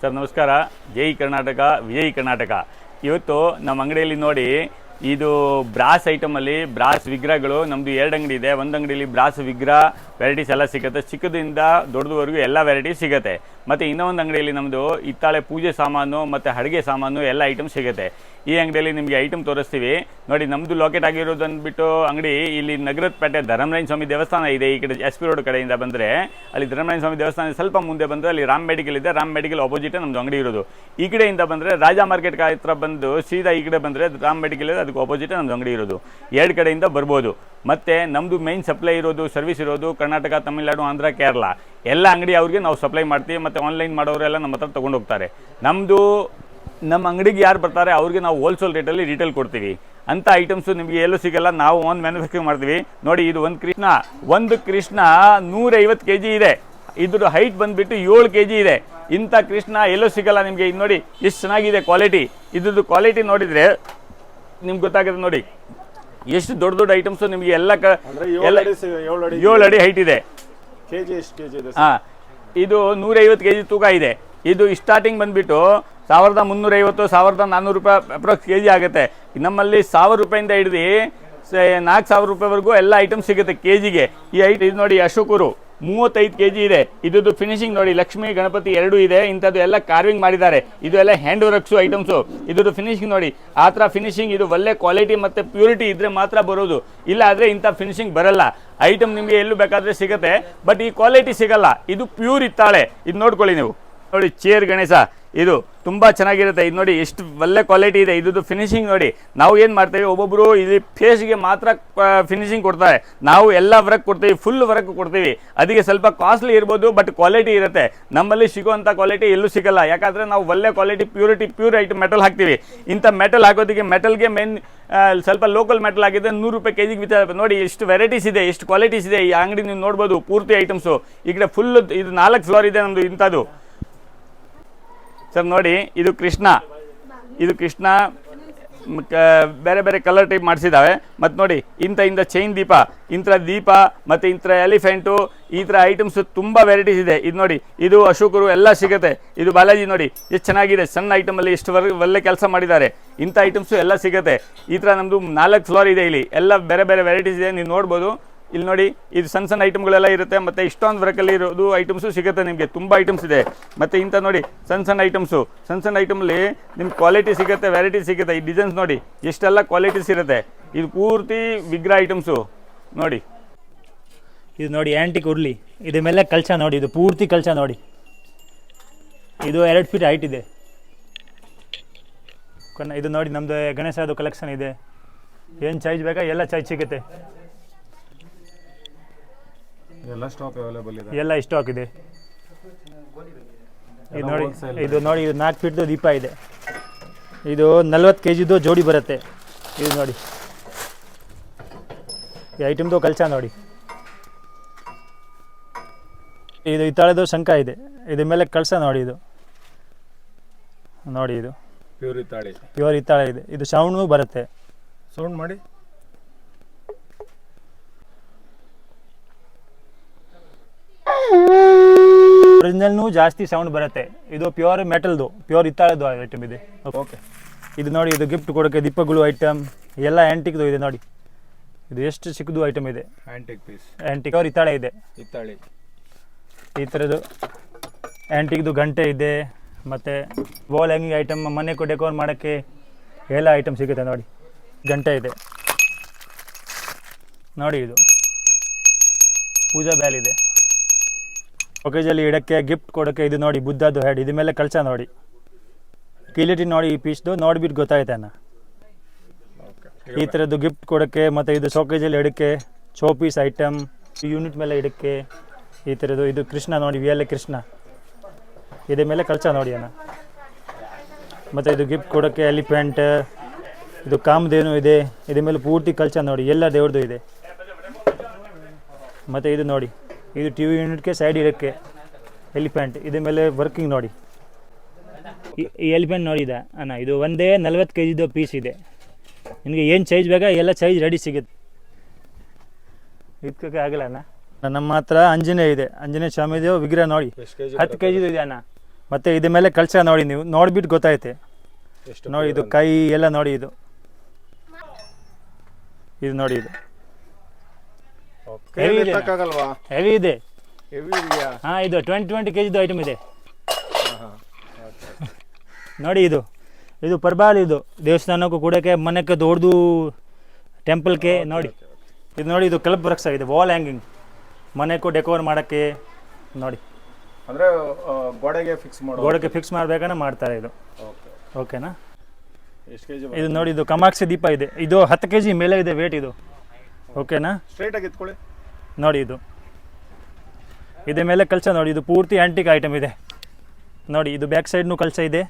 Sir, ನಮಸ್ಕಾರ. ಜೈ ಕರ್ನಾಟಕ ವಿಜಯ್ ಕರ್ನಾಟಕ. ಇವತ್ತು ನಮ್ಮ ಅಂಗಡಿಯಲ್ಲಿ ನೋಡಿ, ಇದು ಬ್ರಾಸ್ ಐಟಮಲ್ಲಿ ಬ್ರಾಸ್ ವಿಗ್ರಹಗಳು ನಮ್ಮದು ಎರಡು ಅಂಗಡಿ ಇದೆ. ಒಂದು ಅಂಗಡಿಯಲ್ಲಿ ಬ್ರಾಸ್ ವಿಗ್ರಹ ವೆರೈಟೀಸ್ ಎಲ್ಲ ಸಿಗುತ್ತೆ. ಚಿಕ್ಕದಿಂದ ದೊಡ್ಡದವರೆಗೂ ಎಲ್ಲ ವೆರೈಟಿ ಸಿಗುತ್ತೆ. ಮತ್ತು ಇನ್ನೊಂದು ಅಂಗಡಿಯಲ್ಲಿ ನಮ್ಮದು ಹಿತ್ತಾಳೆ ಪೂಜೆ ಸಾಮಾನು ಮತ್ತು ಅಡುಗೆ ಸಾಮಾನು ಎಲ್ಲ ಐಟಮ್ ಸಿಗುತ್ತೆ. ಈ ಅಂಗಡಿಯಲ್ಲಿ ನಿಮಗೆ ಐಟಮ್ ತೋರಿಸ್ತೀವಿ. ನೋಡಿ ನಮ್ಮದು ಲೊಕೇಟ್ ಆಗಿರೋದು ಅಂದ್ಬಿಟ್ಟು ಅಂಗಡಿ, ಇಲ್ಲಿ ನಗರದ ಪೇಟೆ ಧರ್ಮರಾಯನ ಸ್ವಾಮಿ ದೇವಸ್ಥಾನ ಇದೆ. ಈ ಕಡೆ ಎಸ್ ಪಿ ರೋಡ್ ಕಡೆಯಿಂದ ಬಂದರೆ, ಅಲ್ಲಿ ಧರ್ಮರಾಯನ ಸ್ವಾಮಿ ದೇವಸ್ಥಾನ ಸ್ವಲ್ಪ ಮುಂದೆ ಬಂದರೆ ಅಲ್ಲಿ ರಾಮ್ ಮೆಡಿಕಲ್ ಇದೆ. ರಾಮ್ ಮೆಡಿಕಲ್ ಅಪೋಸಿಟ್ ನಮ್ಮದು ಅಂಗಡಿ ಇರೋದು. ಈ ಕಡೆಯಿಂದ ಬಂದರೆ ರಾಜ ಮಾರ್ಕೆಟ್ ಹತ್ರ ಬಂದು ಸೀದಾ ಈ ಕಡೆ ಬಂದರೆ ರಾಮ್ ಮೆಡಿಕಲ್ ಇದೆ. ಅದಕ್ಕೆ ಅಪೋಸಿಟ್ ನಮ್ಮದು ಅಂಗಡಿ ಇರೋದು. ಎರಡು ಕಡೆಯಿಂದ ಬರ್ಬೋದು. ಮತ್ತು ನಮ್ಮದು ಮೈನ್ ಸಪ್ಲೈ ಇರೋದು ಸರ್ವಿಸ್ ಇರೋದು ಕರ್ನಾಟಕ, ತಮಿಳುನಾಡು, ಆಂಧ್ರ, ಕೇರಳ. ಎಲ್ಲ ಅಂಗಡಿ ಅವ್ರಿಗೆ ನಾವು ಸಪ್ಲೈ ಮಾಡ್ತೀವಿ. ಮತ್ತು ಆನ್ಲೈನ್ ಮಾಡೋರೆಲ್ಲ ನಮ್ಮ ಹತ್ರ ತೊಗೊಂಡು ಹೋಗ್ತಾರೆ ನಮ್ಮದು ನಮ್ಮ ಅಂಗಡಿಗೆ ಯಾರು ಬರ್ತಾರೆ ಅವ್ರಿಗೆ ನಾವು ಹೋಲ್ಸೇಲ್ ರೇಟಲ್ಲಿ ರಿಟೇಲ್ ಕೊಡ್ತೀವಿ. ಅಂಥ ಐಟಮ್ಸು ನಿಮಗೆ ಎಲ್ಲೂ ಸಿಗಲ್ಲ ನಾವು ಒಂದು ಮ್ಯಾನುಫ್ಯಾಕ್ಚರಿಂಗ್ ಮಾಡ್ತೀವಿ. ನೋಡಿ ಇದು ಒಂದು ಕೃಷ್ಣ ಒಂದು ಕೃಷ್ಣ ನೂರೈವತ್ತು ಕೆ ಜಿ ಇದೆ. ಇದ್ರ ಹೈಟ್ ಬಂದುಬಿಟ್ಟು ಏಳು ಕೆ ಜಿ ಇದೆ. ಇಂಥ ಕೃಷ್ಣ ಎಲ್ಲೂ ಸಿಗಲ್ಲ ನಿಮಗೆ. ಇದು ನೋಡಿ ಎಷ್ಟು ಚೆನ್ನಾಗಿದೆ ಕ್ವಾಲಿಟಿ ಇದ್ರದ್ದು ಕ್ವಾಲಿಟಿ ನೋಡಿದರೆ ನಿಮ್ಗೆ ಗೊತ್ತಾಗುತ್ತೆ ನೋಡಿ. ಎಷ್ಟು ದೊಡ್ಡ ದೊಡ್ಡ ಐಟಮ್ಸು ನಿಮಗೆ ಎಲ್ಲ ಕ ಎಲ್ಲ ಏಳು ಅಡಿ ಹೈಟ್ ಇದೆ. ಹಾಂ ಇದು ನೂರೈವತ್ತು ಕೆ ಜಿ ತೂಕ ಇದೆ. ಇದು ಸ್ಟಾರ್ಟಿಂಗ್ ಬಂದುಬಿಟ್ಟು ಸಾವಿರದ ಮುನ್ನೂರೈವತ್ತು, ಸಾವಿರದ ನಾನ್ನೂರು ರೂಪಾಯಿ ಅಪ್ರಾಕ್ಸ್ ಕೆ ಜಿ ಆಗುತ್ತೆ ನಮ್ಮಲ್ಲಿ ಸಾವಿರ ರೂಪಾಯಿಂದ ಹಿಡಿದು ನಾಲ್ಕು ಸಾವಿರ ರೂಪಾಯಿವರೆಗೂ ಎಲ್ಲ ಐಟಮ್ ಸಿಗುತ್ತೆ ಕೆ ಜಿಗೆ ಈ ಐಟ್ ಇದು ನೋಡಿ ಅಶೋಕರು ಮೂವತ್ತೈದು ಕೆ ಜಿ ಇದೆ. ಇದ್ದು ಫಿನಿಶಿಂಗ್ ನೋಡಿ ಲಕ್ಷ್ಮಿ, ಗಣಪತಿ ಎರಡೂ ಇದೆ. ಇಂಥದ್ದು ಎಲ್ಲ ಕಾರ್ವಿಂಗ್ ಮಾಡಿದ್ದಾರೆ. ಇದು ಎಲ್ಲ ಹ್ಯಾಂಡ್ ವರ್ಕ್ಸು ಐಟಮ್ಸು ಇದ್ರದ್ದು ಫಿನಿಶಿಂಗ್ ನೋಡಿ. ಆ ಥರ ಫಿನಿಶಿಂಗ್ ಇದು ಒಳ್ಳೆ ಕ್ವಾಲಿಟಿ ಮತ್ತು ಪ್ಯೂರಿಟಿ ಇದ್ರೆ ಮಾತ್ರ ಬರೋದು. ಇಲ್ಲ ಆದರೆ ಇಂಥ ಫಿನಿಶಿಂಗ್ ಬರಲ್ಲ. ಐಟಮ್ ನಿಮಗೆ ಎಲ್ಲೂ ಬೇಕಾದರೆ ಸಿಗುತ್ತೆ. ಬಟ್ ಈ ಕ್ವಾಲಿಟಿ ಸಿಗಲ್ಲ. ಇದು ಪ್ಯೂರ್ ಇತ್ತಾಳೆ. ಇದು ನೋಡ್ಕೊಳ್ಳಿ ನೀವು. ನೋಡಿ ಚೇರ್ ಗಣೇಶ, ಇದು ತುಂಬ ಚೆನ್ನಾಗಿರುತ್ತೆ. ಇದು ನೋಡಿ, ಎಷ್ಟು ಒಳ್ಳೆ ಕ್ವಾಲಿಟಿ ಇದೆ. ಇದ್ದು ಫಿನಿಶಿಂಗ್ ನೋಡಿ, ನಾವು ಏನು ಮಾಡ್ತೇವೆ? ಒಬ್ಬೊಬ್ಬರು ಇಲ್ಲಿ ಫೇಸ್ಗೆ ಮಾತ್ರ ಫಿನಿಶಿಂಗ್ ಕೊಡ್ತಾರೆ. ನಾವು ಎಲ್ಲ ವರ್ಕ್ ಕೊಡ್ತೀವಿ ಫುಲ್ ವರ್ಕ್ ಕೊಡ್ತೀವಿ. ಅದಕ್ಕೆ ಸ್ವಲ್ಪ ಕಾಸ್ಟ್ಲಿ ಇರ್ಬೋದು ಬಟ್ ಕ್ವಾಲಿಟಿ ಇರುತ್ತೆ. ನಮ್ಮಲ್ಲಿ ಸಿಗುವಂಥ ಕ್ವಾಲಿಟಿ ಎಲ್ಲೂ ಸಿಗಲ್ಲ. ಯಾಕಂದರೆ ನಾವು ಒಳ್ಳೆ quality purity pure item metal ಹಾಕ್ತೀವಿ. ಇಂಥ ಮೆಟಲ್ ಹಾಕೋದಕ್ಕೆ ಮೆಟಲ್ಗೆ ಮೇನ್ ಸ್ವಲ್ಪ ಲೋಕಲ್ ಮೆಟಲ್ ಆಗಿದೆ ನೂರು ರೂಪಾಯಿ ಕೆ ಜಿಗೆ ವಿಚಾರ ನೋಡಿ, ಎಷ್ಟು ವೆರೈಟೀಸ್ ಇದೆ, ಎಷ್ಟು ಕ್ವಾಲಿಟೀಸ್ ಇದೆ. ಈ ಅಂಗಡಿ ನೀವು ನೋಡ್ಬೋದು, ಪೂರ್ತಿ ಐಟಮ್ಸು ಈ ಕಡೆ ಫುಲ್ ಇದು ನಾಲ್ಕು ಫ್ಲೋರ್ ಇದೆ ನಮ್ಮದು ಇಂಥದ್ದು. ಸರ್, ನೋಡಿ, ಇದು ಕೃಷ್ಣ. ಇದು ಕೃಷ್ಣ ಬೇರೆ ಬೇರೆ ಕಲರ್ ಟೈಪ್ ಮಾಡಿಸಿದ್ದಾವೆ ಮತ್ತು ನೋಡಿ, ಇಂಥ ಇಂಥ ಚೈನ್ ದೀಪ. ಇಂಥ ದೀಪ, ಮತ್ತು ಇಂಥ ಎಲಿಫೆಂಟು ಈ ಥರ ಐಟಮ್ಸು ತುಂಬ ವೆರೈಟೀಸ್ ಇದೆ. ಇದು ನೋಡಿ, ಇದು ಅಶೋಕರು ಎಲ್ಲ ಸಿಗುತ್ತೆ. ಇದು ಬಾಲಾಜಿ, ನೋಡಿ, ಎಷ್ಟು ಚೆನ್ನಾಗಿದೆ. ಸಣ್ಣ ಐಟಮಲ್ಲಿ ಎಷ್ಟು ವರ್, ಒಳ್ಳೆ ಕೆಲಸ ಮಾಡಿದ್ದಾರೆ. ಇಂಥ ಐಟಮ್ಸು ಎಲ್ಲ ಸಿಗುತ್ತೆ. ಈ ಥರ ನಮ್ಮದು ನಾಲ್ಕು ಫ್ಲೋರ್ ಇದೆ ಇಲ್ಲಿ. ಎಲ್ಲ ಬೇರೆ ಬೇರೆ ವೆರೈಟೀಸ್ ಇದೆ. ನೀವು ನೋಡ್ಬೋದು. ಇಲ್ಲಿ ನೋಡಿ ಇದು ಸಣ್ಣ ಸಣ್ಣ ಐಟಮ್ಗಳೆಲ್ಲ ಇರುತ್ತೆ, ಮತ್ತು ಇಷ್ಟೊಂದು ವರ್ಕಲ್ಲಿ ಇರೋದು ಐಟಮ್ಸು ಸಿಗುತ್ತೆ ನಿಮಗೆ, ತುಂಬ ಐಟಮ್ಸ್ ಇದೆ. ಮತ್ತು ಇಂಥ ನೋಡಿ, ಸಣ್ಣ ಸಣ್ಣ ಐಟಮ್ಸು ಸಣ್ಣ ಸಣ್ಣ ಐಟಮಲ್ಲಿ ನಿಮ್ಮ ಕ್ವಾಲಿಟಿ ಸಿಗುತ್ತೆ ವೆರೈಟಿ ಸಿಗುತ್ತೆ, ಈ ಡಿಸೈನ್ಸ್ ನೋಡಿ, ಎಷ್ಟೆಲ್ಲ ಕ್ವಾಲಿಟೀಸ್ ಇರುತ್ತೆ. ಇದು ಪೂರ್ತಿ ವಿಗ್ರಹ ಐಟಮ್ಸು ನೋಡಿ. ಇದು ನೋಡಿ ಆ್ಯಂಟಿಕ್ ಉರ್ಲಿ. ಇದ್ರ ಮೇಲೆ ಕಲ್ಚ ನೋಡಿ, ಇದು ಪೂರ್ತಿ ಕಲ್ಚ ನೋಡಿ. ಇದು ಎರಡು ಫೀಟ್ ಹೈಟ್ ಇದೆ. ಇದು ನೋಡಿ ನಮ್ಮದು ಗಣೇಶದು ಕಲೆಕ್ಷನ್ ಇದೆ. ಏನು ಸೈಜ್ ಬೇಕಾ, ಎಲ್ಲ ಸೈಜ್ ಸಿಗುತ್ತೆ. ಎಲ್ಲ ಸ್ಟಾಕ್ ಅವೈಲೇಬಲ್ ಇದೆ. ಎಲ್ಲ ಸ್ಟಾಕ್ ಇದೆ. ಇದು ನೋಡಿ ಇದು. ನೋಡಿ ಇದು ನಾಲ್ಕು ಫೀಟ್ದು ದೀಪ ಇದೆ. ಇದು ನಲ್ವತ್ತು ಕೆ ಜಿದು ಜೋಡಿ ಬರುತ್ತೆ. ಇದು ನೋಡಿ. ಈ ಐಟಮ್ದು ಕಲ್ಚ ನೋಡಿ. ಇದು ಇತ್ತಾಳೆದು ಶಂಕ ಇದೆ. ಇದ್ರ ಮೇಲೆ ಕಳ್ಸ ನೋಡಿ ಇದು. ನೋಡಿ ಇದು. ಪ್ಯೂರ್ ಹಿತ್ತಾಳೆ ಪ್ಯೂರ್ ಇತ್ತಾಳೆ ಇದೆ. ಇದು ಸೌಂಡ್ನು ಬರುತ್ತೆ. ಸೌಂಡ್ ಮಾಡಿ. ಒರಿಜಿನಲ್ನು ಜಾಸ್ತಿ ಸೌಂಡ್ ಬರುತ್ತೆ. ಇದು ಪ್ಯೂರ್ ಮೆಟಲ್ದು ಪ್ಯೂರ್ ಇತ್ತಾಳದ್ದು ಐಟಮ್ ಇದೆ. ಓಕೆ ಇದು ನೋಡಿ ಇದು ಗಿಫ್ಟ್ ಕೊಡೋಕ್ಕೆ ದೀಪಗಳು ಐಟಮ್ ಎಲ್ಲ ಆ್ಯಂಟಿಕ್ದು ಇದೆ ನೋಡಿ. ಇದು ಎಷ್ಟು ಚಿಕ್ಕದು ಐಟಮ್ ಇದೆ. ಆಂಟಿಕ್ ಪೀಸ್ ಆ್ಯಂಟಿಕ್ ಅವ್ರ ಇತ್ತಾಳೆ ಇದೆ. ಇತ್ತಾಳೆ ಈ ಥರದ್ದು ಆ್ಯಂಟಿಕ್ದು ಗಂಟೆ ಇದೆ. ಮತ್ತು ವಾಲ್ ಹ್ಯಾಂಗಿಂಗ್ ಐಟಮ್ ಮನೆ ಡೆಕೋರ್ ಮಾಡೋಕ್ಕೆ ಎಲ್ಲ ಐಟಮ್ ಸಿಗುತ್ತೆ ನೋಡಿ. ಗಂಟೆ ಇದೆ. ನೋಡಿ ಇದು. ಪೂಜಾ ಬ್ಯಾಲ್ ಇದೆ. ಒಕೇಜಲ್ಲಿ ಇಡಕ್ಕೆ ಗಿಫ್ಟ್ ಕೊಡೋಕ್ಕೆ ಇದು ನೋಡಿ, ಬುದ್ಧದ್ದು ಹೆಡ್ ಇದ ಮೇಲೆ ಕಳಚ ನೋಡಿ. ಕಿಲಿಟಿ ನೋಡಿ ಈ ಪೀಸ್ದು, ನೋಡಿಬಿಟ್ಟು ಗೊತ್ತಾಯ್ತು ಅಣ್ಣ. ಈ ಥರದ್ದು ಗಿಫ್ಟ್ ಕೊಡೋಕ್ಕೆ ಮತ್ತು ಇದು ಶೋಕೇಜಲ್ಲಿ ಇಡಕ್ಕೆ ಚೋ ಪೀಸ್ ಐಟಮ್ ಯೂನಿಟ್ ಮೇಲೆ ಇಡಕ್ಕೆ, ಈ ಥರದ್ದು ಇದು ಕೃಷ್ಣ ನೋಡಿ ವಿ ಎಲ್ ಕೃಷ್ಣ. ಇದ್ರ ಮೇಲೆ ಕಳಚ ನೋಡಿ ಅಣ್ಣ. ಮತ್ತು ಇದು ಗಿಫ್ಟ್ ಕೊಡೋಕ್ಕೆ ಎಲಿಫೆಂಟ್ ಇದು ಕಾಮದೇನು ಇದೆ ಇದ ಮೇಲೆ ಪೂರ್ತಿ ಕಲ್ಚ ನೋಡಿ, ಎಲ್ಲ ದೇವ್ರದ್ದು ಇದೆ. ಮತ್ತು ಇದು ನೋಡಿ. ಇದು ಟಿ ವಿ ಯೂನಿಟ್ಗೆ ಸೈಡ್ ಇರೋಕ್ಕೆ ಎಲಿಫೆಂಟ್ ಇದ್ರ ಮೇಲೆ ವರ್ಕಿಂಗ್ ನೋಡಿ. ಈ- ಎಲಿಫೆಂಟ್ ನೋಡಿ ಇದೆ ಅಣ್ಣ. ಇದು ಒಂದೇ ನಲ್ವತ್ತು ಕೆ ಜಿದು ಪೀಸ್ ಇದೆ. ನಿಮಗೆ ಏನು ಸೈಜ್ ಬೇಕಾ ಎಲ್ಲ ಸೈಜ್ ರೆಡಿ ಸಿಗುತ್ತೆ. ಇದಕ್ಕೆ ಆಗಲ್ಲ ಅಣ್ಣ. ನಮ್ಮ ಹತ್ರ ಆಂಜನೇಯ ಇದೆ. ಆಂಜನೇಯ ಸ್ವಾಮಿದು ವಿಗ್ರಹ ನೋಡಿ. ಹತ್ತು ಕೆ ಜಿದು ಇದೆ ಅಣ್ಣ. ಮತ್ತು ಇದ್ರ ಮೇಲೆ ಕಳಶ ನೋಡಿ ನೀವು. ನೋಡಿಬಿಟ್ಟು ಗೊತ್ತಾಯ್ತೆ. ನೋಡಿ ಇದು? ಕೈ ಎಲ್ಲ ನೋಡಿ ಇದು. ಇದು ನೋಡಿ ಇದು. ಹೆವಿ ಇದೆ. ಹೆವಿ ಇದೆಯಾ? ಹಾಂ ಇದು ಟ್ವೆಂಟಿ ಟ್ವೆಂಟಿ ಕೆ ಜಿದು ಐಟಮ್ ಇದೆ. ನೋಡಿ ಇದು. ಇದು ಪರ್ಬಾಲ್ ಇದು. ದೇವಸ್ಥಾನಕ್ಕೂ ಕೂಡಕ್ಕೆ ಮನೆಕ್ಕೆ ದೊಡ್ಡದು ಟೆಂಪಲ್ಗೆ ನೋಡಿ. ಇದು ನೋಡಿ ಇದು ಕಲಪ್ ವರ್ಕ್ಸ್ ಇದೆ ವಾಲ್ ಹ್ಯಾಂಗಿಂಗ್ ಮನೆಗೂ ಡೆಕೋರ್ ಮಾಡೋಕ್ಕೆ ನೋಡಿ. ಅಂದರೆ ಗೋಡೆಗೆ ಫಿಕ್ಸ್ ಮಾಡೋ ಗೋಡೆಗೆ ಫಿಕ್ಸ್ ಮಾಡ್ಬೇಕಂದ್ರೆ ಮಾಡ್ತಾರೆ ಇದು. ಓಕೆ ಓಕೆನಾ ಇದು ನೋಡಿ ಇದು ಕಮಾಕ್ಷಿ ದೀಪ ಇದೆ. ಇದು ಹತ್ತು ಕೆ ಜಿ ಮೇಲೆ ಇದೆ ವೇಟ್ ಇದು. ಓಕೆನಾ? ಸ್ಟ್ರೈಟಾಗಿ ಎತ್ಕೊಳ್ಳಿ. ನೋಡಿ ಇದು. ಇದ್ರ ಮೇಲೆ ಕಲ್ಸ ನೋಡಿ ಇದು ಪೂರ್ತಿ ಆ್ಯಂಟಿಕ್ ಐಟಮ್ ಇದೆ. ನೋಡಿ ಇದು ಬ್ಯಾಕ್ ಸೈಡ್ನೂ ಕಲ್ಸ ಇದೆ.